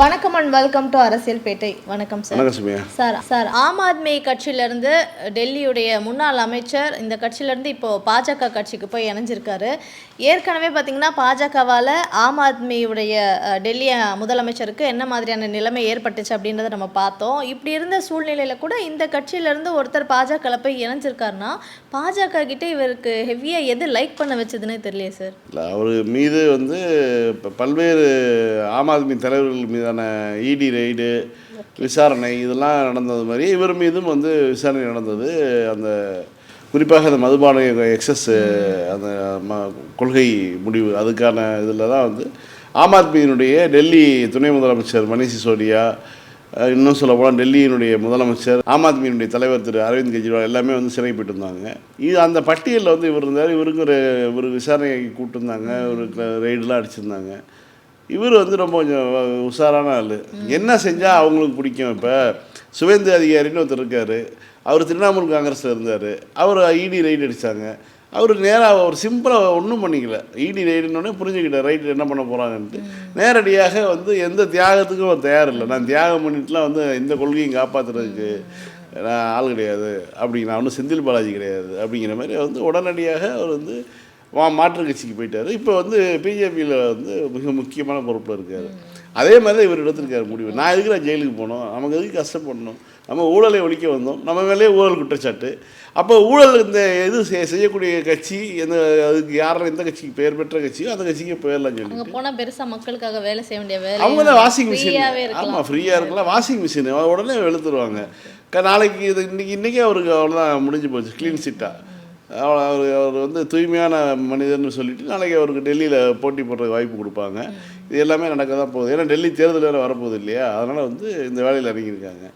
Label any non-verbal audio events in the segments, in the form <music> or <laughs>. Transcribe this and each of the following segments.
வணக்கம் and welcome to அரசியல் பேட்டை வணக்கம் சார் சார் ஆம் ஆத்மி கட்சியிலேருந்து டெல்லியுடைய முன்னாள் அமைச்சர் இந்த கட்சியிலேருந்து இப்போ பாஜக கட்சிக்கு போய் இணைஞ்சிருக்காரு. ஏற்கனவே பார்த்தீங்கன்னா பாஜகவால் ஆம் ஆத்மியுடைய டெல்லி முதலமைச்சருக்கு என்ன மாதிரியான நிலைமை ஏற்பட்டுச்சு அப்படின்றத நம்ம பார்த்தோம். இப்படி இருந்த சூழ்நிலையில் கூட இந்த கட்சியிலேருந்து ஒருத்தர் பாஜகவில் போய் இணைஞ்சிருக்காருன்னா பாஜக கிட்டே இவருக்கு ஹெவியாக எது லைக் பண்ண வச்சதுன்னே தெரியல சார். இல்லை அவர் மீது வந்து இப்போ பல்வேறு ஆம் ஆத்மி தலைவர்கள் மீதான இடி ரெய்டு விசாரணை இதெல்லாம் நடந்தது மாதிரி இவர் மீதும் வந்து விசாரணை நடந்தது. அந்த குறிப்பாக அந்த மதுபான எக்ஸஸ் அந்த ம கொள்கை முடிவு அதுக்கான இதில் தான் வந்து ஆம் ஆத்மியினுடைய டெல்லி துணை முதலமைச்சர் மணிஷ் சிசோடியா இன்னும் சொல்ல போனால் டெல்லியினுடைய முதலமைச்சர் ஆம் ஆத்மியினுடைய தலைவர் திரு அரவிந்த் கெஜ்ரிவால் எல்லாமே வந்து சிறைப்பட்டு இருந்தாங்க. இது அந்த பட்டியலில் வந்து இவர் இருந்தார். இவருக்கு ஒரு ஒரு விசாரணைக்கு கூப்பிட்டுருந்தாங்க ஒரு ரெய்டெலாம் அடிச்சிருந்தாங்க. இவர் வந்து ரொம்ப கொஞ்சம் உஷாரான ஆள். என்ன செஞ்சால் அவங்களுக்கு பிடிக்கும்? இப்போ சுவேந்து அதிகாரின்னு ஒருத்தர் இருக்கார். அவர் திரிணாமுல் காங்கிரஸில் இருந்தார். அவர் இடி ரைடு அடித்தாங்க அவர் நேராக ஒரு சிம்பிளாக ஒன்றும் பண்ணிக்கல. இடி ரைடுன்னொடனே புரிஞ்சுக்கிட்டார். ரைட்டு என்ன பண்ண போகிறாங்கன்ட்டு நேரடியாக வந்து எந்த தியாகத்துக்கும் அவர் தயார் இல்லை நான் தியாகம் பண்ணிட்டுலாம் வந்து எந்த கொள்கையும் காப்பாற்றுறதுக்கு நான் ஆள் கிடையாது. அப்படிங்கிற நான் ஒன்றும் செந்தில் பாலாஜி கிடையாது. அப்படிங்கிற மாதிரி வந்து உடனடியாக அவர் வந்து வா மாற்று கட்சிக்கு போயிட்டார். இப்போ வந்து பிஜேபியில் வந்து மிக முக்கியமான பொறுப்பில் இருக்கார். அதே மாதிரி தான் இவர் எடுத்திருக்காரு முடிவு. நான் எதுக்கு நான் ஜெயிலுக்கு போகணும் நமக்கு எதுக்கு கஷ்டப்படணும்? நம்ம ஊழலை ஒழிக்க வந்தோம். நம்ம மேலே ஊழல் குற்றச்சாட்டு. அப்போ ஊழல் இந்த இது செய்- செய்யக்கூடிய கட்சி எந்த அதுக்கு யாரும் எந்த கட்சிக்கு பெயர் பெற்ற கட்சியோ அந்த கட்சிக்கு போயிடலாம் சொல்லிட்டு. போனால் பெருசாக மக்களுக்காக வேலை செய்ய வேண்டிய வேலை அவங்க தான் வாஷிங் மிஷின். ஆமாம் ஃப்ரீயாக இருக்கலாம். Washing machine. உடனே வெளுத்துருவாங்க. நாளைக்கு இது இன்னைக்கு இன்றைக்கே அவருக்கு அவ்வளோதான் முடிஞ்சு போச்சு. க்ளீன் சிட்டாக அவர் அவர் வந்து தூய்மையான மனிதர்னு சொல்லிட்டு நாளைக்கு அவருக்கு டெல்லியில் போட்டி போடுறதுக்கு வாய்ப்பு கொடுப்பாங்க. இது எல்லாமே நடக்க தான் போகுது. ஏன்னா டெல்லி தேர்தல் வேறு வரப்போகுது இல்லையா? அதனால் வந்து இந்த வேலையில் இறங்கியிருக்காங்க.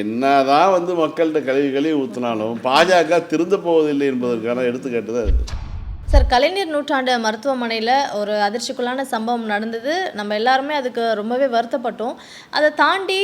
என்ன தான் வந்து மக்கள்கிட்ட கழுவி கழுவி ஊற்றினாலும் பாஜக திருந்த போவதில்லை என்பதற்கான எடுத்துக்காட்டு தான் இருக்குது சார் கலைஞர் நூற்றாண்டு மருத்துவமனையில் ஒரு அதிர்ச்சிக்குள்ளான சம்பவம் நடந்தது. நம்ம எல்லாருமே அதுக்கு ரொம்பவே வருத்தப்பட்டோம். அதை தாண்டி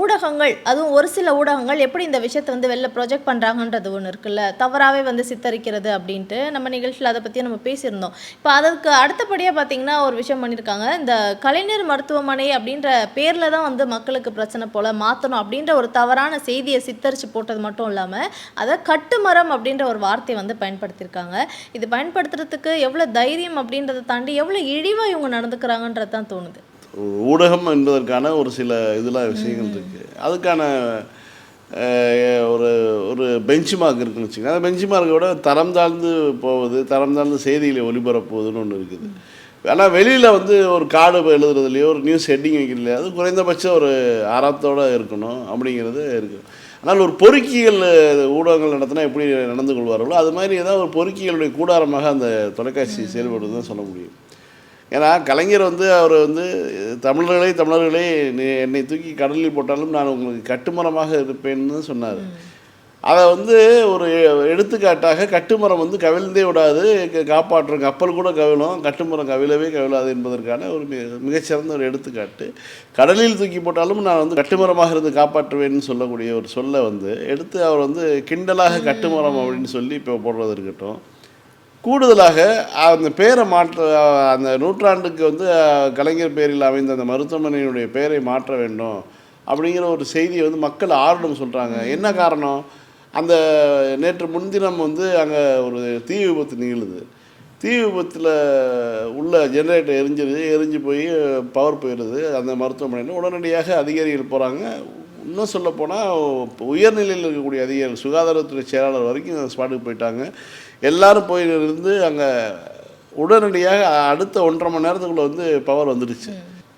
ஊடகங்கள் அதுவும் ஒரு சில ஊடகங்கள் எப்படி இந்த விஷயத்தை வந்து வெளில ப்ரொஜெக்ட் பண்ணுறாங்கன்றது ஒன்று இருக்குல்ல தவறாகவே வந்து சித்தரிக்கிறது அப்படின்ட்டு நம்ம நிகழ்ச்சியில் அதை பற்றி நம்ம பேசியிருந்தோம். இப்போ அதுக்கு அடுத்தபடியாக பார்த்தீங்கன்னா ஒரு விஷயம் பண்ணியிருக்காங்க. இந்த கலைஞர் மருத்துவமனை அப்படின்ற பேரில் தான் வந்து மக்களுக்கு பிரச்சனை போல் மாற்றணும் அப்படின்ற ஒரு தவறான செய்தியை சித்தரித்து போட்டது மட்டும் இல்லாமல் அதை கட்டுமரம் அப்படின்ற ஒரு வார்த்தையை வந்து பயன்படுத்தியிருக்காங்க. இது பயன் பயன்படுத்துறதுக்கு எவ்வளோ தைரியம் அப்படின்றத தாண்டி எவ்வளோ இழிவாக இவங்க நடந்துக்கிறாங்கன்றது தான் தோணுது. ஊடகம் என்பதற்கான ஒரு சில இதெல்லாம் விஷயங்கள் இருக்குது அதுக்கான ஒரு ஒரு பெஞ்ச் மார்க் இருக்குன்னு வச்சுக்கோங்க. அந்த பெஞ்ச் மார்க்கை விட தரம் தாழ்ந்து போவது தரம் தாழ்ந்து செய்திகளை ஒளிபரப்புவதுன்னு ஒன்று இருக்குது. ஆனால் வெளியில் வந்து ஒரு கார்டு எழுதுறதுலையோ ஒரு நியூஸ் ஹெட்டிங் வைக்கிறதுலையோ அது குறைந்தபட்சம் ஒரு அறத்தோடு இருக்கணும் அப்படிங்கிறது இருக்குது ஆனால் ஒரு பொறுக்கிகள் ஊடகங்கள் நடத்தினா எப்படி நடந்து கொள்வார்களோ அது மாதிரி ஏதாவது ஒரு பொறுக்கிகளுடைய கூடாரமாக அந்த தொலைக்காட்சி செயல்படுவது தான் சொல்ல முடியும். ஏன்னா கலைஞர் வந்து அவர் வந்து தமிழர்களே தமிழர்களே என்னை தூக்கி கடலில் போட்டாலும் நான் உங்களுக்கு கட்டுமரமாக இருப்பேன்னு சொன்னார். அதை வந்து ஒரு எடுத்துக்காட்டாக கட்டுமரம் வந்து கவிழ்ந்தே விடாது காப்பாற்றும் கப்பல் கூட கவிழும் கட்டுமரம் கவிழவே கவிழாது என்பதற்கான ஒரு மிக மிகச்சிறந்த ஒரு எடுத்துக்காட்டு. கடலில் தூக்கி போட்டாலும் நான் வந்து கட்டுமரமாக இருந்து காப்பாற்றுவேன்னு சொல்லக்கூடிய ஒரு சொல்லை வந்து எடுத்து அவர் வந்து கிண்டலாக கட்டுமரம் அப்படின்னு சொல்லி இப்போ போடுறது இருக்கட்டும். கூடுதலாக அந்த பேரை மாற்ற அந்த நூற்றாண்டுக்கு வந்து கலைஞர் பேரில் அமைந்த அந்த மருத்துவமனையினுடைய பெயரை மாற்ற வேண்டும் அப்படிங்கிற ஒரு செய்தியை வந்து மக்கள் ஆர்வம் சொல்கிறாங்க என்ன காரணம்? அந்த நேற்று முன்தினம் வந்து அங்கே ஒரு தீ விபத்து நிகழுது தீ விபத்தில் உள்ள ஜெனரேட்டர் எரிஞ்சிருது எரிஞ்சு போய் பவர் போயிடுது. அந்த மருத்துவமனையில் உடனடியாக அதிகாரிகள் போகிறாங்க இன்னும் சொல்லப்போனால் உயர்நிலையில் இருக்கக்கூடிய அதிகாரிகள் சுகாதாரத்துறை செயலாளர் வரைக்கும் ஸ்பாட்டுக்கு போயிட்டாங்க. எல்லாரும் போய் இருந்து அங்கே உடனடியாக அடுத்த ஒன்றரை மணி நேரத்துக்குள்ளே வந்து பவர் வந்துடுச்சு.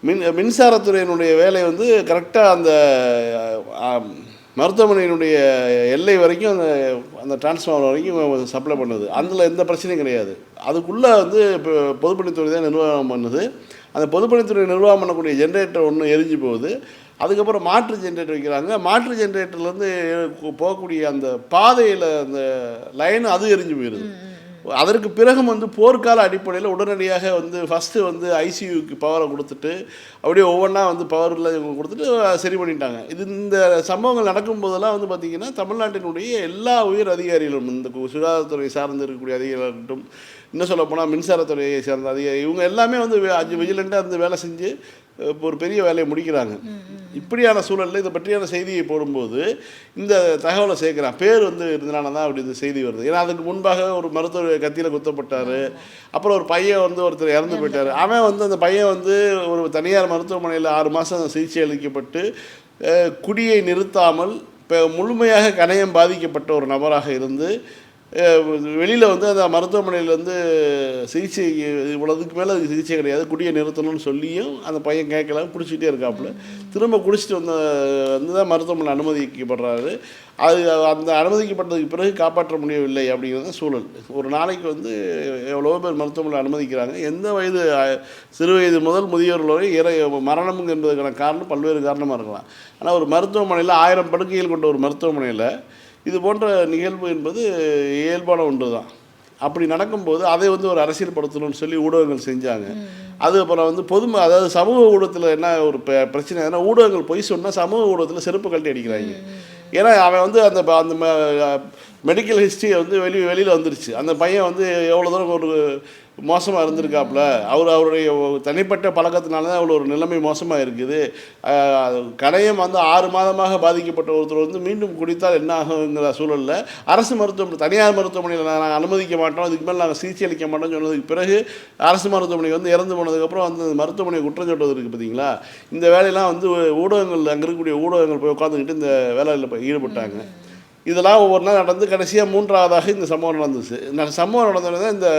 மின் மின்சாரத்துறையினுடைய வேலை வந்து கரெக்டாக அந்த மருத்துவமனையினுடைய எல்லை வரைக்கும் அந்த அந்த டிரான்ஸ்ஃபார்மர் வரைக்கும் சப்ளை பண்ணுது. அதில் எந்த பிரச்சனையும் கிடையாது. அதுக்குள்ளே வந்து இப்போ பொதுப்பணித்துறை தான் நிர்வாகம் பண்ணுது. அந்த பொதுப்பணித்துறை நிர்வாகம் பண்ணக்கூடிய ஜென்ரேட்டர் ஒன்று எரிஞ்சு போகுது. அதுக்கப்புறம் மாற்று ஜென்ரேட்டர் வைக்கிறாங்க. மாற்று ஜென்ரேட்டர்லேருந்து போகக்கூடிய அந்த பாதையில் அந்த லைன் அது எரிஞ்சு போயிடுது அதற்கு பிறகும் வந்து போர்க்கால அடிப்படையில் உடனடியாக வந்து ஃபஸ்ட்டு வந்து ஐசியூக்கு பவரை கொடுத்துட்டு அப்படியே ஒவ்வொன்றா வந்து பவரில் இவங்க கொடுத்துட்டு சரி பண்ணிட்டாங்க. இது இந்த சம்பவங்கள் நடக்கும்போதெல்லாம் வந்து பார்த்திங்கன்னா தமிழ்நாட்டினுடைய எல்லா உயர் அதிகாரிகளும் இந்த சுகாதாரத்துறை சார்ந்து இருக்கக்கூடிய அதிகாரிகள் இருக்கட்டும் இன்னும் சொல்ல போனால் மின்சாரத்துறையை சார்ந்த அதிகாரி இவங்க எல்லாமே வந்து அஞ்சு விஜிலண்ட்டாக இருந்து வேலை செஞ்சு ஒரு பெரிய வேலையை முடிக்கிறாங்க. இப்படியான சூழலில் இதை பற்றியான செய்தியை போடும்போது இந்த தகவலை சேர்க்குறான். பேர் வந்து இருந்தனால தான் அப்படி இந்த செய்தி வருது. ஏன்னா அதுக்கு முன்பாக ஒரு மருத்துவர் கத்தியில் குத்தப்பட்டார். அப்புறம் ஒரு பையன் வந்து ஒருத்தர் இறந்து போயிட்டார். அவன் வந்து அந்த பையன் வந்து ஒரு தனியார் மருத்துவமனையில் ஆறு மாதம் சிகிச்சை அளிக்கப்பட்டு குடியை நிறுத்தாமல் இப்போ முழுமையாக கணையம் பாதிக்கப்பட்ட ஒரு நபராக இருந்து வெளியில் வந்து அந்த மருத்துவமனையிலேருந்து சிகிச்சை இவ்வளோதுக்கு மேலே அதுக்கு சிகிச்சை கிடையாது. குடியை நிறுத்தணும்னு சொல்லியும் அந்த பையன் கேட்கல. குடிச்சிட்டே இருக்காப்புல. திரும்ப குடிச்சிட்டு வந்த வந்து தான் மருத்துவமனை அனுமதிக்கப்படுறாரு. அது அந்த அனுமதிக்கப்பட்டதுக்கு பிறகு காப்பாற்ற முடியவில்லை அப்படிங்கிறது சூழல். ஒரு நாளைக்கு வந்து எவ்வளோ பேர் மருத்துவமனை அனுமதிக்கிறாங்க. எந்த வயது சிறு வயது முதல் முதியோர்கள் வரை இறை மரணம் என்பதற்கான காரணம் பல்வேறு காரணமாக இருக்கலாம். ஆனால் ஒரு மருத்துவமனையில் ஆயிரம் படுக்கைகள் கொண்ட ஒரு மருத்துவமனையில் இது போன்ற நிகழ்வு என்பது இயல்பான ஒன்று தான் அப்படி நடக்கும்போது அதை வந்து ஒரு அரசியல்படுத்தணும்னு சொல்லி ஊடகங்கள் செஞ்சாங்க. அது அப்புறம் வந்து பொது அதாவது சமூக ஊடகத்தில் என்ன ஒரு பிரச்சனை ஏன்னா ஊடகங்கள் பொய் சொன்னால் சமூக ஊடகத்தில் செருப்பு கழட்டி அடிக்கிறாங்க. ஏன்னா அவன் வந்து அந்த ப- அந்த மெடிக்கல் ஹிஸ்ட்ரியை வந்து வெளி வெளியில் வந்துருச்சு. அந்த பையன் வந்து எவ்வளோ தூரம் ஒரு மோசமாக இருந்திருக்காப்புல அவர் அவருடைய தனிப்பட்ட பழக்கத்தினால தான் அவ்வளோ ஒரு நிலைமை மோசமாக இருக்குது. ஆஹ் கணையம் வந்து ஆறு மாதமாக பாதிக்கப்பட்ட ஒருத்தர் வந்து மீண்டும் குடித்தால் என்ன ஆகுங்கிற சூழலில் அரசு மருத்துவமனை தனியார் மருத்துவமனையில் நாங்கள் அனுமதிக்க மாட்டோம். இதுக்கு மேலே நாங்கள் சிகிச்சை அளிக்க மாட்டோம்னு சொன்னதுக்கு பிறகு அரசு மருத்துவமனை வந்து இறந்து போனதுக்கப்புறம் வந்து அந்த மருத்துவமனை குற்றம் சொல்றது இருக்குது பார்த்தீங்களா இந்த வேலையெல்லாம் வந்து ஊடகங்கள் அங்கே இருக்கக்கூடிய ஊடகங்கள் போய் உட்காந்துக்கிட்டு இந்த வேலையில் போய் ஈடுபட்டாங்க. இதெல்லாம் ஒவ்வொரு நாள் நடந்து கடைசியாக மூன்றாவதாக இந்த சம்பவம் நடந்துச்சு. இந்த சம்பவம் நடந்தோடனே இந்த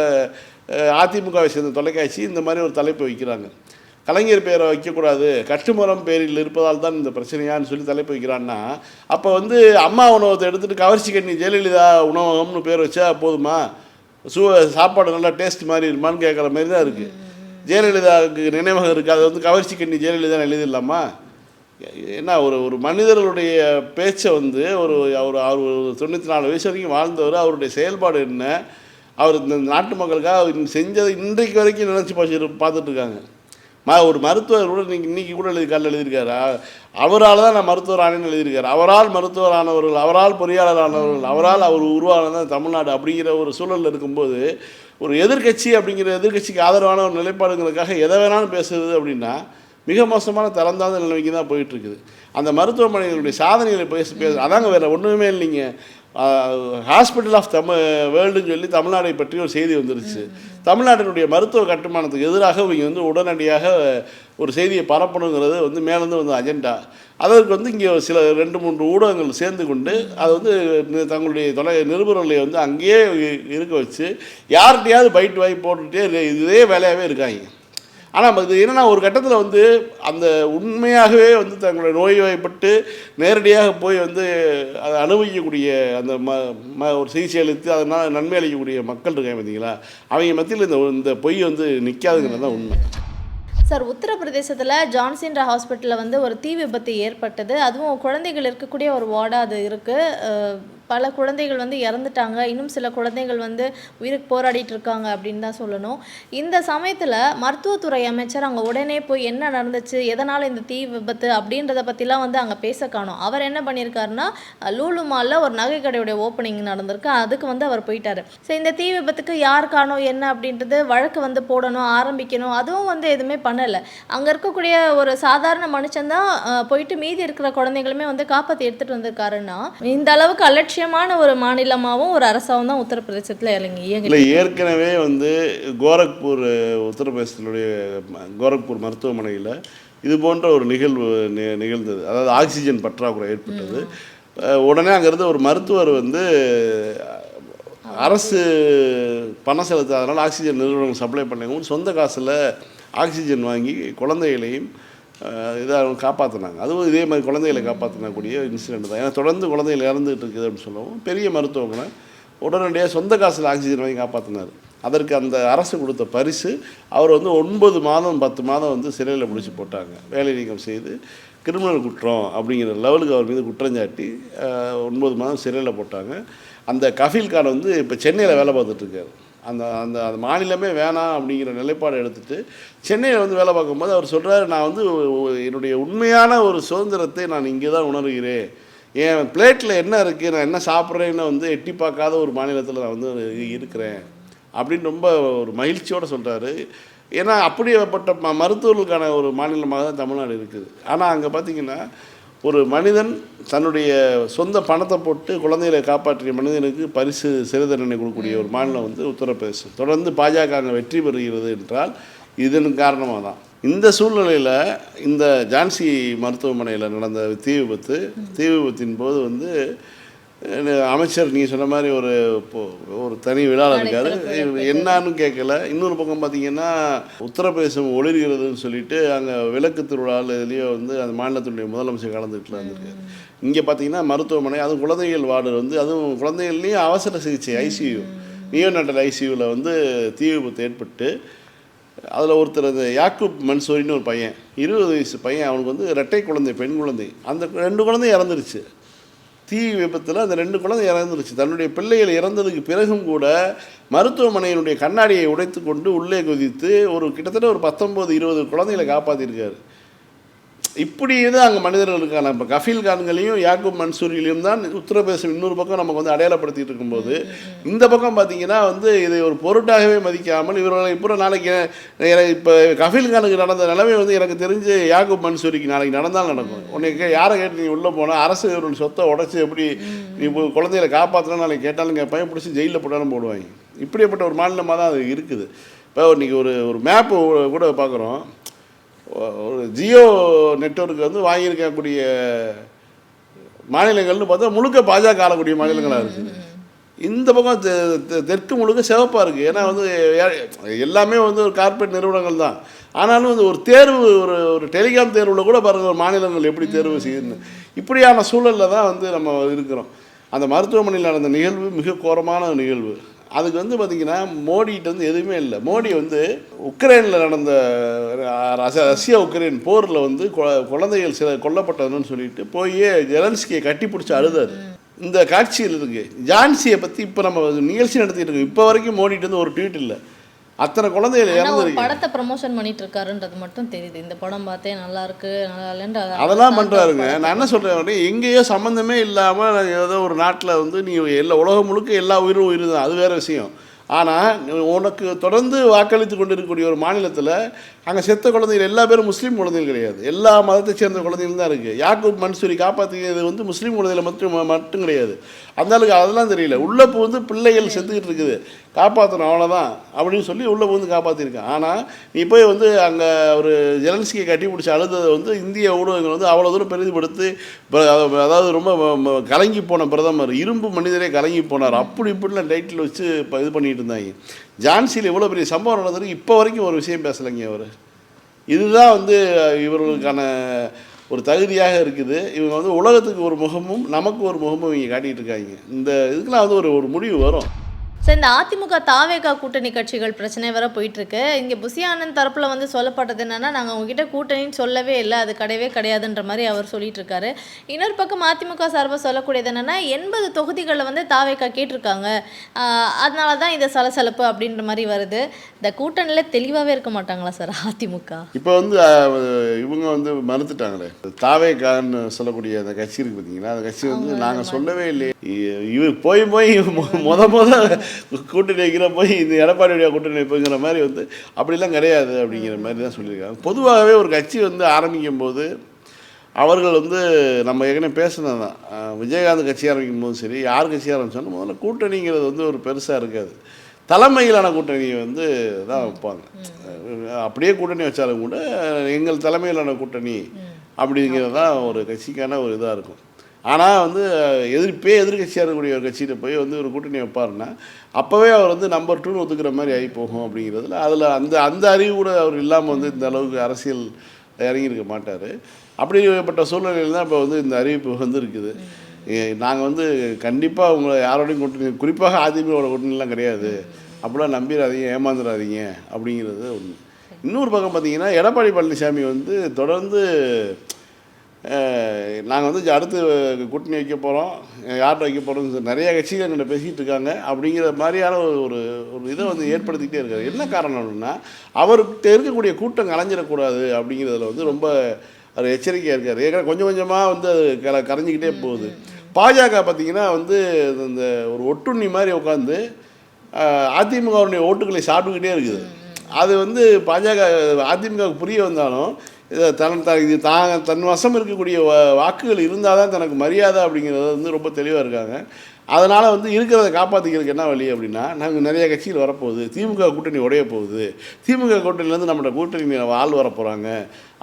அதிமுகவை சேர்ந்த தொலைக்காட்சி இந்த மாதிரி ஒரு தலைப்பு வைக்கிறாங்க. கலைஞர் பேரை வைக்கக்கூடாது கட்டுமரம் பேரில் இருப்பதால் தான் இந்த பிரச்சனையான்னு சொல்லி தலைப்பு வைக்கிறான்னா அப்போ வந்து அம்மா உணவகத்தை எடுத்துகிட்டு கவர்ச்சி கண்ணி ஜெயலலிதா உணவகம்னு பேர் வச்சா போதுமா? சூ சாப்பாடு நல்லா டேஸ்ட் மாதிரி இருமான்னு கேட்குற மாதிரி தான் இருக்குது ஜெயலலிதாவுக்கு நினைவகம் இருக்குது அதை வந்து கவர்ச்சி கண்ணி ஜெயலலிதா எழுதிடலாமா? என்ன ஒரு ஒரு மனிதர்களுடைய பேச்சை வந்து ஒரு அவர் அவர் ஒரு தொண்ணூற்றி நாலு வயசு வரைக்கும் வாழ்ந்தவர் அவருடைய செயல்பாடு என்ன? அவர் இந்த நாட்டு மக்களுக்காக அவர் செஞ்சதை இன்றைக்கு வரைக்கும் நினச்சி பார்த்து பார்த்துட்ருக்காங்க. ம ஒரு மருத்துவர் கூட இன்றைக்கி இன்றைக்கி கூட எழுதி காலில் எழுதியிருக்காரு. அவரால் தான் நான் மருத்துவர் ஆனேன்னு எழுதியிருக்காரு. அவரால் மருத்துவர் ஆனவர்கள் அவரால் பொறியாளர் ஆனவர்கள் அவரால் அவர் உருவானதான் தமிழ்நாடு அப்படிங்கிற ஒரு சூழலில் இருக்கும்போது ஒரு எதிர்க்கட்சி அப்படிங்கிற எதிர்க்கட்சிக்கு ஆதரவான ஒரு நிலைப்பாடுங்களுக்காக எதை வேணாலும் பேசுறது அப்படின்னா மிக மோசமான தரந்தாழ்ந்த நிலைமைக்கு தான் போயிட்டுருக்குது அந்த மருத்துவமனைகளுடைய சாதனைகளை பேச பேச அதாங்க வேறு ஒன்றுமே இல்லைங்க. ஹாஸ்பிட்டல் ஆஃப் தமிழ் வேர்ல்டுன்னு சொல்லி தமிழ்நாடை பற்றி ஒரு செய்தி வந்துருச்சு. தமிழ்நாட்டினுடைய மருத்துவ கட்டுமானத்துக்கு எதிராக இவங்க வந்து உடனடியாக ஒரு செய்தியை பரப்பணுங்கிறது வந்து மேலேருந்து வந்து அஜெண்டா அதற்கு வந்து இங்கே சில ரெண்டு மூன்று ஊடகங்கள் சேர்ந்து கொண்டு அது வந்து தங்களுடைய தொலை நிருபர்களை வந்து அங்கேயே இருக்க வச்சு யார்கிட்டையாவது பைட் வாங்கி போட்டுகிட்டே இதே வேலையாகவே இருக்காங்க. ஆனால் இது என்னென்னா ஒரு கட்டத்தில் வந்து அந்த உண்மையாகவே வந்து தங்களுடைய நோய்வாய்ப்பட்டு நேரடியாக போய் வந்து அதை அனுபவிக்கக்கூடிய அந்த ம ம ஒரு சிகிச்சை அளித்து அதனால் நன்மை அளிக்கக்கூடிய மக்கள் இருக்காங்க பார்த்தீங்களா? அவங்க மத்தியில் இந்த இந்த பொய் வந்து நிற்காதுங்கிறது தான் உண்மை. சார் உத்தரப்பிரதேசத்தில் ஜான்சின்ற ஹாஸ்பிட்டலில் வந்து ஒரு தீ விபத்து ஏற்பட்டது. அதுவும் குழந்தைகள் இருக்கக்கூடிய ஒரு வார்டாக அது இருக்குது பல குழந்தைகள் வந்து இறந்துட்டாங்க. இன்னும் சில குழந்தைகள் வந்து உயிருக்கு போராடிட்டு இருக்காங்க அப்படின்னு தான் சொல்லணும். இந்த சமயத்தில் மருத்துவத்துறை அமைச்சர் அங்கே உடனே போய் என்ன நடந்துச்சு எதனால் இந்த தீ விபத்து அப்படின்றத பற்றிலாம் வந்து அங்கே பேச காணோம். அவர் என்ன பண்ணியிருக்காருன்னா லூலு மாலில் ஒரு நகை கடையுடைய ஓப்பனிங் நடந்திருக்கு. அதுக்கு வந்து அவர் போயிட்டாரு. சரி இந்த தீ விபத்துக்கு யார் காணும் என்ன அப்படின்றது வழக்கு வந்து போடணும் ஆரம்பிக்கணும். அதுவும் வந்து எதுவுமே பண்ணலை. அங்கே இருக்கக்கூடிய ஒரு சாதாரண மனுஷன் தான் போயிட்டு மீதி இருக்கிற குழந்தைகளுமே வந்து காப்பாற்றி எடுத்துகிட்டு வந்திருக்காருன்னா இந்த அளவுக்கு அலட்சி அலட்சியமான ஒரு மாநிலமாகவும் ஒரு அரசாகவும் தான் உத்தரப்பிரதேசத்தில் இறங்கி இயங்கி இல்லை ஏற்கனவே வந்து கோரக்பூர் உத்தரப்பிரதேசத்தினுடைய கோரக்பூர் மருத்துவமனையில் இது போன்ற ஒரு நிகழ்வு நி- நிகழ்ந்தது. அதாவது ஆக்சிஜன் பற்றாக்குறை ஏற்பட்டது. உடனே அங்கேருந்து ஒரு மருத்துவர் வந்து அரசு பணம் செலுத்தாதனால ஆக்சிஜன் நிறுவனங்கள் சப்ளை பண்ணவங்க சொந்த காசில் ஆக்சிஜன் வாங்கி குழந்தைகளையும் இதை அவங்க காப்பாற்றினாங்க அதுவும் இதே மாதிரி குழந்தைகளை காப்பாற்றினக்கூடிய இன்சிடென்ட் தான். ஏன்னா தொடர்ந்து குழந்தைகள் இறந்துட்டு இருக்குது அப்படின்னு சொல்லவும் பெரிய மருத்துவமனை உடனடியாக சொந்த காசில் ஆக்சிஜன் வாங்கி காப்பாற்றினார் அதற்கு அந்த அரசு கொடுத்த பரிசு அவர் வந்து ஒன்பது மாதம் பத்து மாதம் வந்து சிறையில் முடிச்சு போட்டாங்க. வேலை நீக்கம் செய்து கிரிமினல் குற்றம் அப்படிங்கிற லெவலுக்கு அவர் மீது குற்றஞ்சாட்டி ஒன்பது மாதம் சிறையில் போட்டாங்க. அந்த கஃபீல் கான் வந்து இப்போ சென்னையில் வேலை பார்த்துட்ருக்காரு அந்த அந்த அந்த மாநிலமே வேணாம் அப்படிங்கிற நிலைப்பாடு எடுத்துட்டு சென்னையில் வந்து வேலை பார்க்கும்போது அவர் சொல்கிறாரு நான் வந்து என்னுடைய உண்மையான ஒரு சுதந்திரத்தை நான் இங்கே தான் உணர்கிறேன். என் பிளேட்டில் என்ன இருக்குது நான் என்ன சாப்பிட்றேன்னு வந்து எட்டி பார்க்காத ஒரு மாநிலத்தில் நான் வந்து இருக்கிறேன். அப்படின்னு ரொம்ப ஒரு மகிழ்ச்சியோடு சொல்கிறாரு ஏன்னா அப்படிப்பட்ட ம மருத்துவர்களுக்கான ஒரு மாநிலமாக தான் தமிழ்நாடு இருக்குது. ஆனால் அங்கே பார்த்தீங்கன்னா ஒரு மனிதன் தன்னுடைய சொந்த பணத்தை போட்டு குழந்தைகளை காப்பாற்றிய மனிதனுக்கு பரிசு சிறுதண்டனை கொடுக்கக்கூடிய ஒரு மாநிலம் வந்து உத்தரப்பிரதேசம். தொடர்ந்து பாஜக அங்கே வெற்றி பெறுகிறது என்றால் இதன் காரணமாக தான் இந்த சூழ்நிலையில் இந்த ஜான்சி மருத்துவமனையில் நடந்த தீ விபத்து தீ விபத்தின் போது வந்து அமைச்சர் நீங்கள் சொன்ன மாதிரி ஒரு ஒரு தனி விழாவில் இருக்காரு. என்னான்னு கேட்கல. இன்னொரு பக்கம் பார்த்தீங்கன்னா உத்தரப்பிரதேசம் ஒளிர்கிறதுன்னு சொல்லிட்டு அங்கே விளக்கு திருவிழாவில் இதுலேயோ வந்து அந்த மாநிலத்தினுடைய முதலமைச்சர் கலந்துட்டுலாம் இருந்திருக்காரு. இங்கே பார்த்தீங்கன்னா மருத்துவமனை அதுவும் குழந்தைகள் வார்டு வந்து அதுவும் குழந்தைகள்லேயும் அவசர சிகிச்சை ஐசியூ. நியோநாட்டல் ஐசியூவில் வந்து தீ விபத்து ஏற்பட்டு அதில் ஒருத்தர் அந்த யாக்கூப் மன்சூரின்னு ஒரு பையன் இருபது வயசு பையன் அவனுக்கு வந்து இரட்டை குழந்தை பெண் குழந்தை. அந்த ரெண்டு குழந்தை இறந்துருச்சு. தீ விபத்தில் அந்த ரெண்டு குழந்தை இறந்துருச்சு. தன்னுடைய பிள்ளைகள் இறந்ததுக்கு பிறகும் கூட மருத்துவமனையினுடைய கண்ணாடியை உடைத்து கொண்டு உள்ளே குதித்து ஒரு கிட்டத்தட்ட ஒரு பத்தொம்போது இருபது குழந்தைகளை காப்பாற்றிருக்காரு இப்படி இது அங்கே மனிதர்களுக்கான இப்போ கஃபீல் கான்களையும் யாக்கூப் மன்சூரிலையும் தான் உத்தரப்பிரதேசம் இன்னொரு பக்கம் நமக்கு வந்து அடையாளப்படுத்திட்டு இருக்கும்போது இந்த பக்கம் பார்த்தீங்கன்னா வந்து இதை ஒரு பொருட்டாகவே மதிக்காமல் இவர்களை இப்போ நாளைக்கு எனக்கு இப்போ கஃபீல் கானுக்கு நடந்த நிலைமை வந்து எனக்கு தெரிஞ்சு யாக்கூப் மன்சூரிக்கு நாளைக்கு நடந்தால் நடக்கும். உன்னைக்கு யாரை கேட்டு நீ உள்ளே போனால் அரசு இவரோட சொத்தை உடச்சி எப்படி நீ இப்போ குழந்தைகளை காப்பாற்றினா நாளைக்கு கேட்டாலும் கேட்பாங்க பிடிச்சி ஜெயிலில் போட்டாலும் போடுவாங்க. இப்படிப்பட்ட ஒரு மாநிலமாக தான் அது இருக்குது. இப்போ இன்றைக்கி ஒரு ஒரு மேப்பு கூட பார்க்குறோம். ஒரு ஜியோ நெட்வொர்க் வந்து வாங்கியிருக்கக்கூடிய மாநிலங்கள்னு பார்த்தா முழுக்க பாஜக ஆளக்கூடிய மாநிலங்களாக இருக்குது இந்த பக்கம் தெற்கு முழுக்க சிவப்பாக இருக்குது ஏன்னா வந்து எல்லாமே வந்து ஒரு கார்ப்பரேட் நிறுவனங்கள் தான். ஆனாலும் வந்து ஒரு தேர்வு ஒரு ஒரு டெலிகாம் தேர்வில் கூட பாருங்கள் ஒரு மாநிலங்கள் எப்படி தேர்வு செய்யுதுன்னு. இப்படியான சூழலில் தான் வந்து நம்ம இருக்கிறோம். அந்த மருத்துவமனையில் நடந்த நிகழ்வு மிக கோரமான நிகழ்வு. அதுக்கு வந்து பார்த்திங்கன்னா மோடிகிட்ட வந்து எதுவுமே இல்லை. மோடி வந்து உக்ரைனில் நடந்த ரஷ்யா உக்ரைன் போரில் வந்து குழந்தைகள் சில கொல்லப்பட்டதுன்னு சொல்லிட்டு போய் ஜெலன்ஸ்கியை கட்டி பிடிச்சி அழுதார். இந்த காட்சியில் இருக்குது ஜான்சியை பற்றி இப்போ நம்ம நிகழ்ச்சி நடத்திட்டு இருக்கோம். இப்போ வரைக்கும் மோடிட்டு வந்து ஒரு ட்வீட் இல்லை. அத்தனை குழந்தைகள் இறந்துருக்கு படத்தை ப்ரமோஷன் பண்ணிட்டு இருக்காருன்றது மட்டும் தெரியுது. இந்த படம் பார்த்தே நல்லா இருக்கு நல்லா இல்லைன்ற அதை- அதெல்லாம் பண்ணுறாருங்க நான் என்ன சொல்கிறேன் எங்கேயோ சம்மந்தமே இல்லாமல் ஏதோ ஒரு நாட்டில் வந்து நீ எல்லா உலகம் முழுக்க எல்லா உயிரும் உயிர் தான் அது வேறு விஷயம். ஆனால் உனக்கு தொடர்ந்து வாக்களித்து கொண்டிருக்கக்கூடிய ஒரு மாநிலத்தில் அங்கே செத்த குழந்தைகள் எல்லா பேரும் முஸ்லீம் குழந்தைகள் கிடையாது. எல்லா மதத்தை சேர்ந்த குழந்தைகள் தான் இருக்குது யாக்கூப் மன்சூரி காப்பாற்றியது வந்து முஸ்லீம் குழந்தைகள் மட்டும் மட்டும் கிடையாது. அந்த அளவுக்கு அதெல்லாம் தெரியல. உள்ளே வந்து பிள்ளைகள் செத்துக்கிட்டு இருக்குது. காப்பாற்றணும் அவ்வளோதான் அப்படின்னு சொல்லி உள்ளே வந்து காப்பாற்றிருக்கேன் ஆனால் நீ போய் வந்து அங்கே ஒரு ஜெலன்ஸ்கியை கட்டி பிடிச்சி அழுததை வந்து இந்திய ஊடகங்கள் வந்து அவ்வளோ தூரம் பெரிதுபடுத்தி அதாவது ரொம்ப கலங்கி போன பிரதமர் இரும்பு மனிதரே கலங்கி போனார். அப்படி இப்படிலாம் டைட்டில் வச்சு இப்போ இது பண்ணிகிட்டு இருந்தாங்க. ஜான்சியில் இவ்வளோ பெரிய சம்பவம் நடந்ததுக்கு இப்போ வரைக்கும் ஒரு விஷயம் பேசலைங்க அவர் இதுதான் வந்து இவர்களுக்கான ஒரு தகுதியாக இருக்குது. இவங்க வந்து உலகத்துக்கு ஒரு முகமும் நமக்கு ஒரு முகமும் இவங்க காட்டிகிட்டு இருக்காங்க. இந்த இதுக்கெலாம் வந்து ஒரு ஒரு முடிவு வரும். சரி இந்த அதிமுக தாவேகா கூட்டணி கட்சிகள் பிரச்சனை வர போயிட்டு இருக்கு இங்க புசி ஆனந்த் தரப்புல வந்து சொல்லப்பட்டது என்னன்னா நாங்க உங்ககிட்ட கூட்டணின்னு சொல்லவே இல்லை அது கிடையவே கிடையாதுன்ற மாதிரி அவர் சொல்லிட்டு இருக்காரு இன்னொரு பக்கம் அதிமுக சார்பாக சொல்லக்கூடியது என்னன்னா எண்பது தொகுதிகளில் வந்து தாவேகா கேட்டிருக்காங்க. அதனால தான் இந்த சலசலப்பு அப்படின்ற மாதிரி வருது. இந்த கூட்டணியில தெளிவாகவே இருக்க மாட்டாங்களா சார் அதிமுக? இப்போ வந்து இவங்க வந்து மறுத்துட்டாங்களே. தாவேகான்னு சொல்லக்கூடிய அந்த கட்சி இருக்கு பார்த்தீங்களா அந்த கட்சி வந்து நாங்கள் சொல்லவே இல்லையே. இ- இவர் போய் போய் முத முத கூட்டணி வைக்கிற போய் இந்த எடப்பாடியுடைய கூட்டணி வைப்புங்கிற மாதிரி வந்து அப்படிலாம் கிடையாது அப்படிங்கிற மாதிரி தான் சொல்லியிருக்காங்க. பொதுவாகவே ஒரு கட்சி வந்து ஆரம்பிக்கும் போது அவர்கள் வந்து நம்ம ஏற்கனவே பேசுனது தான். விஜயகாந்த் கட்சி ஆரம்பிக்கும் போதும் சரி யார் கட்சி ஆரம்பிச்சாலும் முதல்ல கூட்டணிங்கிறது வந்து ஒரு பெருசாக இருக்காது. தலைமையிலான கூட்டணி வந்து தான் வைப்பாங்க. அப்படியே கூட்டணி வச்சாலும் கூட எங்கள் தலைமையிலான கூட்டணி அப்படிங்கிறது தான் ஒரு கட்சிக்கான ஒரு இதாக இருக்கும். ஆனால் வந்து எதிர்ப்பே எதிர்கட்சியாக இருக்கக்கூடிய ஒரு கட்சியில் போய் வந்து ஒரு கூட்டணி வைப்பாருன்னா அப்போவே அவர் வந்து நம்பர் டூன்னு ஒத்துக்கிற மாதிரி ஆகி போகும் அப்படிங்கிறதுல அதில் அந்த அந்த அறிவு கூட அவர் இல்லாமல் வந்து இந்த அளவுக்கு அரசியல் இறங்கியிருக்க மாட்டார். அப்படிப்பட்ட சூழ்நிலையில் தான் இப்போ வந்து இந்த அறிவிப்பு வந்து இருக்குது நாங்கள் வந்து கண்டிப்பாக உங்களை யாரோடையும் கூட்டணி குறிப்பாக அதிமுகவோட கூட்டணிலாம் கிடையாது. அப்படிலாம் நம்பிடாதீங்க ஏமாந்துடாதீங்க அப்படிங்கிறது ஒன்று இன்னொரு பக்கம் பார்த்தீங்கன்னா எடப்பாடி பழனிசாமி வந்து தொடர்ந்து நாங்கள் வந்து அடுத்து கூட்டணி வைக்க போகிறோம் யார்கிட்ட வைக்க போகிறோம் நிறைய கட்சிகள் என்கிட்ட பேசிகிட்டு இருக்காங்க. அப்படிங்கிற மாதிரியான ஒரு ஒரு இதை வந்து ஏற்படுத்திக்கிட்டே இருக்காரு. என்ன காரணம்னா அவர்கிட்ட இருக்கக்கூடிய கூட்டம் கலைஞ்சிடக்கூடாது அப்படிங்கிறதுல வந்து ரொம்ப அவர் எச்சரிக்கையாக இருக்கார். ஏற்கனவே கொஞ்சம் கொஞ்சமாக வந்து அது கல கரைஞ்சிக்கிட்டே போகுது. பாஜக பார்த்தீங்கன்னா வந்து இந்த ஒரு ஒட்டுண்ணி மாதிரி உட்காந்து அதிமுகவுடைய ஓட்டுகளை சாப்பிட்டுக்கிட்டே இருக்குது. அது வந்து பாஜக அதிமுகவுக்கு புரிய வந்தாலும் தன் த இது தான் தன் வசம் இருக்கக்கூடிய வாக்குகள் இருந்தால் தான் தனக்கு மரியாதை அப்படிங்கிறது வந்து ரொம்ப தெளிவாக இருக்காங்க. அதனால் வந்து இருக்கிறத காப்பாற்றிக்கிறதுக்கு என்ன வழி அப்படின்னா நாங்கள் நிறைய கட்சிகள் வரப்போகுது. திமுக கூட்டணி உடைய போகுது. திமுக கூட்டணியிலேருந்து நம்மளோட கூட்டணி ஆள் வரப்போகிறாங்க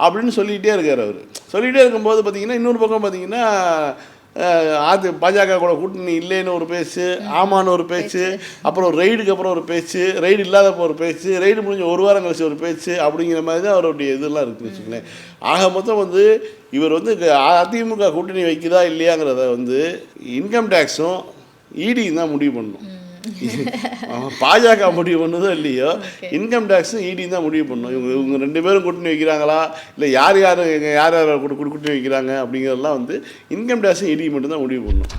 அப்படின்னு சொல்லிகிட்டே இருக்கார் அவர். சொல்லிகிட்டே இருக்கும்போது பார்த்தீங்கன்னா இன்னொரு பக்கம் பார்த்திங்கன்னா அது பாஜக கூட கூட்டணி இல்லைன்னு ஒரு பேச்சு ஆமான்னு ஒரு பேச்சு அப்புறம் ரெய்டுக்கு அப்புறம் ஒரு பேச்சு ரெய்டு இல்லாதப்போ ஒரு பேச்சு ரெய்டு முடிஞ்ச ஒரு வாரம் கழிச்சு ஒரு பேச்சு அப்படிங்கிற மாதிரி தான் அவருடைய இதெல்லாம் இருக்குன்னு வச்சுங்களேன் ஆக மொத்தம் வந்து இவர் வந்து அதிமுக கூட்டணி வைக்குதா இல்லையாங்கிறத வந்து இன்கம் டேக்ஸும் இடியும் தான் முடிவு பண்ணணும். பாஜக முடிவு பண்ணுதோ இல்லையோ? இன்கம் டேக்ஸும் இடி தான் முடிவு பண்ணும். இவங்க இவங்க ரெண்டு பேரும் கூட்டணி வைக்கிறாங்களா? இல்லை யார் யார் யார் யார் கூட்டு கூட்டணி வைக்கிறாங்க அப்படிங்கிறதெல்லாம் வந்து இன்கம் டேக்ஸும் இடி மட்டும்தான் முடிவு பண்ணும்.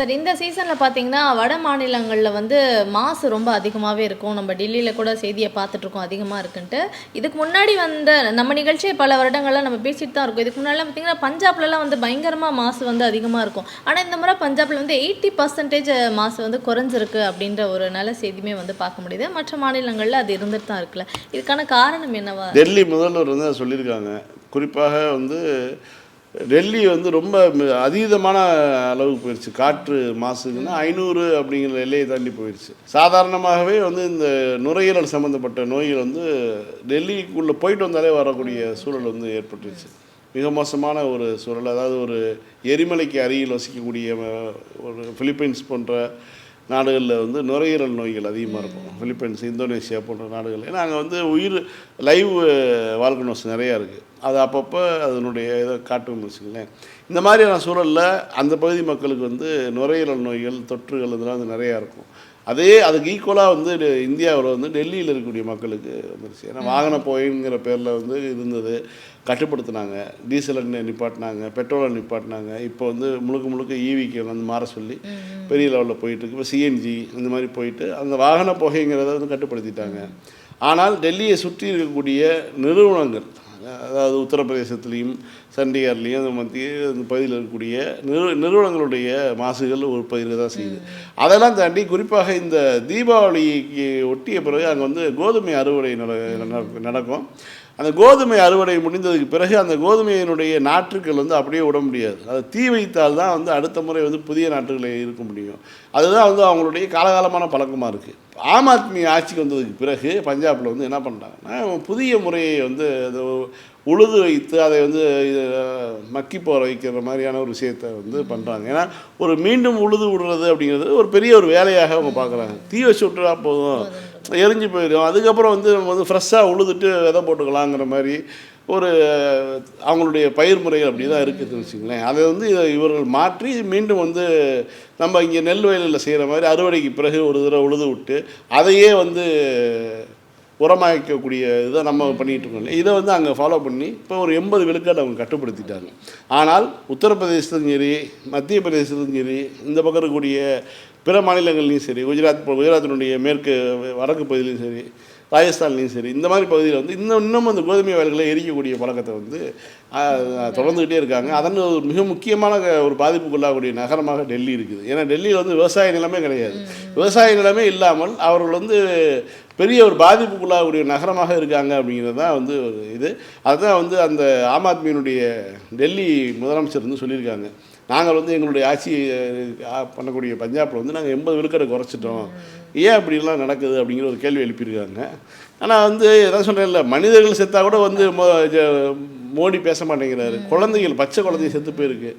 சார் இந்த சீசனில் பார்த்தீங்கன்னா வட மாநிலங்களில் வந்து மாசு ரொம்ப அதிகமாகவே இருக்கும். நம்ம டெல்லியில் கூட செய்தியை பார்த்துட்ருக்கோம் அதிகமாக இருக்குன்ட்டு. இதுக்கு முன்னாடி வந்த நம்ம நிகழ்ச்சியை பல வருடங்கள்லாம் நம்ம பேசிட்டு தான் இருக்கோம். இதுக்கு முன்னாடிலாம் பார்த்தீங்கன்னா பஞ்சாப்லலாம் வந்து பயங்கரமாக மாசு வந்து அதிகமாக இருக்கும். ஆனால் இந்த முறை பஞ்சாபில் வந்து எயிட்டி பர்சன்டேஜ் மாசு வந்து குறைஞ்சிருக்கு அப்படின்ற ஒரு நல்ல செய்தியுமே வந்து பார்க்க முடியுது. மற்ற மாநிலங்களில் அது இருந்துட்டு தான் இருக்குல்ல. இதுக்கான காரணம் என்னவா? டெல்லி முதல்வர் வந்து சொல்லியிருக்காங்க. குறிப்பாக வந்து டெல்லி வந்து ரொம்ப அதீதமான அளவுக்கு போயிடுச்சு காற்று மாசுக்குன்னா ஐநூறு அப்படிங்கிற எல்லையை தாண்டி போயிடுச்சு சாதாரணமாகவே வந்து இந்த நுரையீரல் சம்மந்தப்பட்ட நோய்கள் வந்து டெல்லிக்குள்ளே போயிட்டு வந்தாலே வரக்கூடிய சூழல் வந்து ஏற்பட்டுருச்சு. மிக மோசமான ஒரு சூழல். அதாவது ஒரு எரிமலைக்கு அருகில் வசிக்கக்கூடிய ஒரு பிலிப்பைன்ஸ் போன்ற நாடுகளில் வந்து நுரையீரல் நோய்கள் அதிகமாக இருக்கும். பிலிப்பைன்ஸ் இந்தோனேஷியா போன்ற நாடுகள். ஏன்னா அங்கே வந்து உயிர் லைவ் வால்கனோஸ் நிறையா இருக்குது அது அப்பப்போ அதனுடைய இதை காட்டுன்னு வச்சுங்களேன் இந்த மாதிரியான சூழலில் அந்த பகுதி மக்களுக்கு வந்து நுரையீரல் நோய்கள் தொற்றுகள் இதெல்லாம் வந்து நிறையா இருக்கும். அதே அதுக்கு ஈக்குவலாக வந்து இந்தியாவில் வந்து டெல்லியில் இருக்கக்கூடிய மக்களுக்கு வந்துருச்சு. ஏன்னா வாகன போயிங்கிற பேரில் வந்து இருந்தது கட்டுப்படுத்தினாங்க. டீசலை நி- நிப்பாட்டினாங்க பெட்ரோலை நிப்பாட்டினாங்க. இப்போ வந்து முழுக்க முழுக்க ஈவிக்கு வந்து மாற சொல்லி பெரிய லெவலில் போயிட்டு இருக்கு இப்போ சிஎன்ஜி இந்த மாதிரி போயிட்டு அந்த வாகன புகைங்கிறத வந்து கட்டுப்படுத்திட்டாங்க. ஆனால் டெல்லியை சுற்றி இருக்கக்கூடிய நிறுவனங்கள் அதாவது உத்தரப்பிரதேசத்துலேயும் சண்டிகர்லேயும் அந்த மத்திய அந்த பகுதியில் இருக்கக்கூடிய நிறு நிறுவனங்களுடைய மாசுகள் ஒரு பகுதியில் தான் செய்யுது. அதெல்லாம் தாண்டி குறிப்பாக இந்த தீபாவளிக்கு ஒட்டிய பிறகு அங்கே வந்து கோதுமை அறுவடை நட- நட- நடக்கும். அந்த கோதுமை அறுவடை முடிந்ததுக்கு பிறகு அந்த கோதுமையினுடைய நாற்றுக்கள் வந்து அப்படியே விட முடியாது. அதை தீ வைத்தால் தான் வந்து அடுத்த முறை வந்து புதிய நாற்றுகளை இருக்க முடியும். அதுதான் வந்து அவங்களுடைய காலகாலமான பழக்கமாக இருக்குது ஆம் ஆத்மி ஆட்சிக்கு வந்ததுக்கு பிறகு பஞ்சாபில் வந்து என்ன பண்ணுறாங்கன்னா புதிய முறையை வந்து உழுது வைத்து அதை வந்து இது, மக்கி போற வைக்கிற மாதிரியான ஒரு விஷயத்தை வந்து பண்ணுறாங்க ஏன்னா ஒரு மீண்டும் உழுது விடுறது அப்படிங்கிறது ஒரு பெரிய ஒரு வேலையாக அவங்க பார்க்குறாங்க தீ வச்சு விட்டுறா போதும். எரிஞ்சு போயிடும். அதுக்கப்புறம் வந்து நம்ம வந்து ஃப்ரெஷ்ஷாக உழுதுட்டு விதை போட்டுக்கலாங்கிற மாதிரி ஒரு அவங்களுடைய பயிர் முறைகள் அப்படி தான் இருக்குதுன்னு வச்சுங்களேன் அதை வந்து இதை இவர்கள் மாற்றி மீண்டும் வந்து நம்ம இங்கே நெல் வயலில் செய்கிற மாதிரி அறுவடைக்கு பிறகு ஒரு தடவை உழுது விட்டு அதையே வந்து உரமாக்கக்கூடிய இதை நம்ம பண்ணிகிட்டு இருக்கோம். இதை வந்து அங்கே ஃபாலோ பண்ணி இப்போ ஒரு எண்பது விழுக்காடு அவங்க கட்டுப்படுத்திட்டாங்க. ஆனால் உத்தரப்பிரதேசத்துலையும் சரி மத்திய பிரதேசத்துலையும் சரி இந்த பக்கம் இருக்கக்கூடிய பிற மாநிலங்கள்லையும் சரி குஜராத் குஜராத்தினுடைய மேற்கு வடக்கு பகுதியிலையும் சரி ராஜஸ்தான்லேயும் சரி இந்த மாதிரி பகுதியில் வந்து இன்னும் இன்னும் அந்த கோதுமை வயல்களை எரிக்கக்கூடிய பழக்கத்தை வந்து தொடர்ந்துக்கிட்டே இருக்காங்க. அதன் ஒரு மிக முக்கியமான ஒரு பாதிப்புக்குள்ளாகக்கூடிய நகரமாக டெல்லி இருக்குது. ஏன்னா டெல்லியில் வந்து விவசாய நிலமே கிடையாது. விவசாய நிலமே இல்லாமல் அவர்கள் வந்து பெரிய ஒரு பாதிப்புக்குள்ளாகக்கூடிய நகரமாக இருக்காங்க அப்படிங்கிறது தான் வந்து ஒரு இது. அதுதான் வந்து அந்த ஆம் ஆத்மியினுடைய டெல்லி முதலமைச்சர் வந்து சொல்லியிருக்காங்க. நாங்கள் வந்து எங்களுடைய ஆட்சி பண்ணக்கூடிய பஞ்சாபில் வந்து நாங்கள் எண்பது விழுக்கடை குறைச்சிட்டோம். ஏன் அப்படிலாம் நடக்குது அப்படிங்கிற ஒரு கேள்வி எழுப்பியிருக்காங்க. ஆனால் வந்து எதாவது சொல்கிறேன்ல மனிதர்கள் செத்தா கூட வந்து மோடி பேச மாட்டேங்கிறாரு. குழந்தைகள் பச்சை குழந்தைங்க செத்து போயிருக்கு.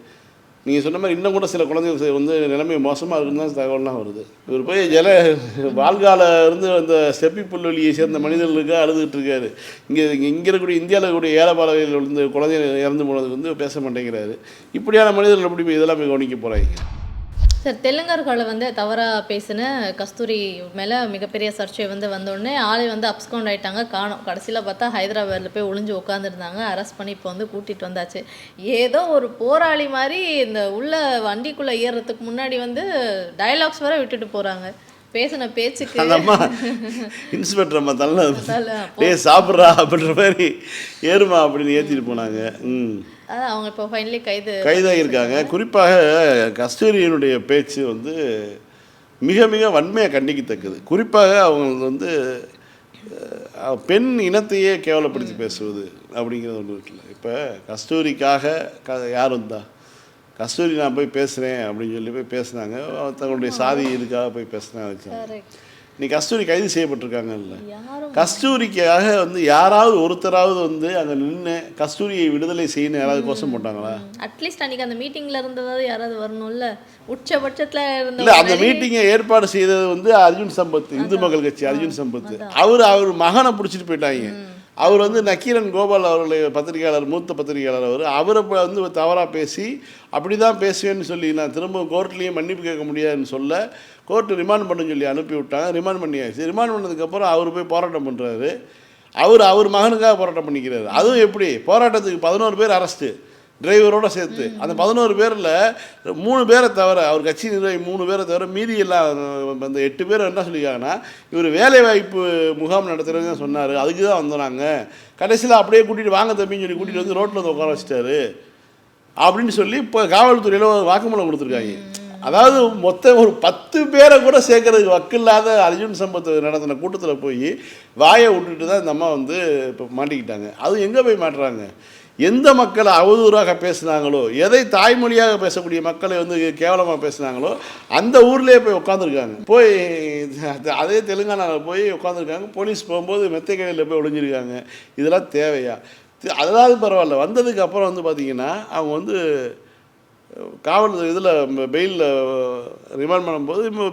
நீங்கள் சொன்ன மாதிரி இன்னும் கூட சில குழந்தைகள் வந்து நிலைமை மோசமாக இருக்குன்னு தான் தகவல்லாம் வருது. இவர் போய் ஜல <laughs> வாழ்கால இருந்து அந்த செப்பி புல்வெளியை சேர்ந்த மனிதர்களுக்கு அழுதுகிட்டு இருக்காரு. இங்கே இங்கே இருக்கக்கூடிய இந்தியாவில் இருக்கக்கூடிய ஏழைப்பாளையில் வந்து குழந்தைகள் இறந்து போனதுக்கு வந்து பேச மாட்டேங்கிறாரு. இப்படியான மனிதர்கள் எப்படி இதெல்லாம் கவனிக்க போகிறாங்க சார் தெலுங்கர்களை வந்து தவறாக பேசின கஸ்தூரி மேலே மிகப்பெரிய சர்ச்சை வந்து வந்தோடனே ஆளை வந்து அப்ஸ்கவுண்ட் ஆயிட்டாங்க. காணோம். கடைசியில் பார்த்தா ஹைதராபாத்தில் போய் ஒளிஞ்சு உட்காந்துருந்தாங்க அரெஸ்ட் பண்ணி இப்போ வந்து கூட்டிகிட்டு வந்தாச்சு. ஏதோ ஒரு போராளி மாதிரி இந்த உள்ள வண்டிக்குள்ளே ஏறுறதுக்கு முன்னாடி வந்து டைலாக்ஸ் வர விட்டுட்டு போகிறாங்க பேசின பேச்சுக்கு அந்த அம்மா இன்ஸ்பெக்டர் அம்மா தள்ள டேய் சாப்பிட்றா அப்படின்ற மாதிரி ஏறுமா அப்படின்னு ஏற்றிட்டு போனாங்க. ம். அதான் அவங்க இப்போ ஃபைனலி கைது கைதாகியிருக்காங்க. குறிப்பாக கஸ்தூரியினுடைய பேச்சு வந்து மிக மிக வன்மையாக கண்டிக்கத்தக்கது. குறிப்பாக அவங்க வந்து பெண் இனத்தையே கேவலப்படுத்தி பேசுவது அப்படிங்கிறது ஒன்று இருக்குல்ல. இப்போ கஸ்தூரிக்காக க யார் வந்தா? கஸ்தூரி நான் போய் பேசுகிறேன் அப்படின்னு சொல்லி போய் பேசுனாங்க. தங்களுடைய சாதி இதுக்காக போய் கரெக்ட் நீ கஸ்தூரி கைது செய்யப்பட்டிருக்காங்கல்ல கஸ்தூரிக்காக வந்து யாராவது ஒருத்தராவது வந்து அங்கே நின்று கஸ்தூரியை விடுதலை செய்யணும் யாராவது கோஷம் போட்டாங்களா? அட்லீஸ்ட் அன்னைக்கு அந்த மீட்டிங்ல இருந்ததாவது யாராவது வரணும்ல? உச்சபட்சத்துல இருந்த இல்ல அந்த மீட்டிங்கை ஏற்பாடு செய்தது வந்து அர்ஜுன் சம்பத் இந்து மக்கள் கட்சி அர்ஜுன் சம்பத். அவர் அவர் மகனை பிடிச்சிட்டு போயிட்டாங்க. அவர் வந்து நக்கீரன் கோபால் அவர்களை பத்திரிகையாளர் மூத்த பத்திரிகையாளர் அவர். அவரை வந்து தவறாக பேசி அப்படி தான் பேசுவேன்னு சொல்லி நான் திரும்ப கோர்ட்லேயும் மன்னிப்பு கேட்க முடியாதுன்னு சொல்ல கோர்ட்டு ரிமாண்ட் பண்ணுன்னு சொல்லி அனுப்பி விட்டாங்க ரிமாண்ட் பண்ணியாச்சு. ரிமாண்ட் பண்ணதுக்கப்புறம் அவர் போய் போராட்டம் பண்ணுறாரு அவர் அவர் மகனுக்காக போராட்டம் பண்ணிக்கிறாரு. அதுவும் எப்படி? போராட்டத்துக்கு பதினோரு பேர் அரெஸ்ட்டு. டிரைவரோட சேர்த்து. அந்த பதினோரு பேரில் மூணு பேரை தவிர அவர் கட்சி நிர்வாகி மூணு பேரை தவிர மீதி எல்லாம் அந்த எட்டு பேர் என்ன சொல்லியிருக்காங்கன்னா இவர் வேலை வாய்ப்பு முகாம் நடத்துறதுன்னு தான் சொன்னார். அதுக்கு தான் வந்தோம் நாங்கள் கடைசியில் அப்படியே கூட்டிகிட்டு வாங்க தம்பின்னு சொல்லி கூட்டிகிட்டு வந்து ரோட்டில் வந்து உட்கார வச்சிட்டாரு. அப்படின்னு சொல்லி இப்போ காவல்துறையில் ஒரு வாக்குமூலம் கொடுத்துருக்காங்க. அதாவது மொத்தம் ஒரு பத்து பேரை கூட சேர்க்கறதுக்கு வக்கில்லாத அர்ஜுன் சம்பத் நடத்தின கூட்டத்தில் போய் வாயை விட்டுட்டு தான் இந்த அம்மா வந்து இப்போ மாட்டிக்கிட்டாங்க. அதுவும் எங்கே போய் மாட்டுறாங்க? எந்த மக்களை அவதூறாக பேசுனாங்களோ எதை தாய்மொழியாக பேசக்கூடிய மக்களை வந்து கேவலமாக பேசுனாங்களோ அந்த ஊர்லேயே போய் உட்காந்துருக்காங்க போய் அதே தெலுங்கானாவில் போய் உட்காந்துருக்காங்க போலீஸ் போகும்போது மெத்தைக்கடையில் போய் ஒளிஞ்சிருக்காங்க. இதெல்லாம் தேவையா? அதாவது பரவாயில்ல. வந்ததுக்கு அப்புறம் வந்து பார்த்திங்கன்னா அவங்க வந்து காவல் இதில் பெயிலில் ரிமாண்ட் பண்ணும்போது